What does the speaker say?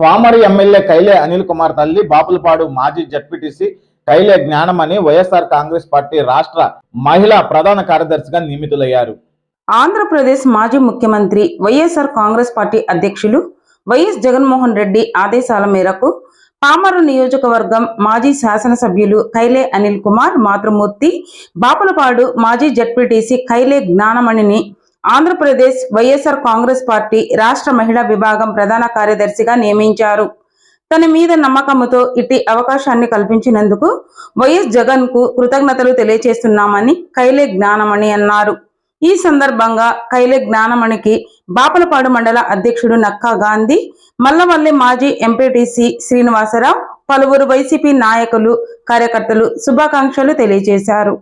Pamarru MLA Kaile Anil Kumar తల్లి బాపులపాడు మాజీ ZPTC Kaile Gnanamani YSR Congress party రాష్ట్ర మహిళా ప్రధాన కార్యదర్శిగా నియమితులయ్యారు. ఆంధ్రప్రదేశ్ మాజీ ముఖ్యమంత్రి వైఎస్ఆర్ కాంగ్రెస్ పార్టీ అధ్యక్షులు వైఎస్ జగన్మోహన్ రెడ్డి ఆదేశాల మేరకు పామరు నియోజకవర్గం మాజీ శాసనసభ్యులు కైలే అనిల్ కుమార్ మాతృమూర్తి బాపులపాడు మాజీ Z P T C Kaile జ్ఞానమణిని Andhra Pradesh Y S R Congress party రాష్ట్ర మహిళా విభాగం ప్రధాన కార్యదర్శిగా నియమించారు. తన మీద నమ్మకంతో ఇట్టి అవకాశాన్ని కల్పించినందుకు వైఎస్ జగన్కు కృతజ్ఞతలు తెలియజేస్తున్నామని కైలే జ్ఞానమణి అన్నారు. ఈ సందర్భంగా కైలే జ్ఞానమణికి బాపలపాడు మండల అధ్యక్షుడు నక్కా గాంధీ మల్లవల్లి మాజీ ఎంపీటీసీ శ్రీనివాసరావు పలువురు వైసీపీ నాయకులు కార్యకర్తలు శుభాకాంక్షలు తెలియజేశారు.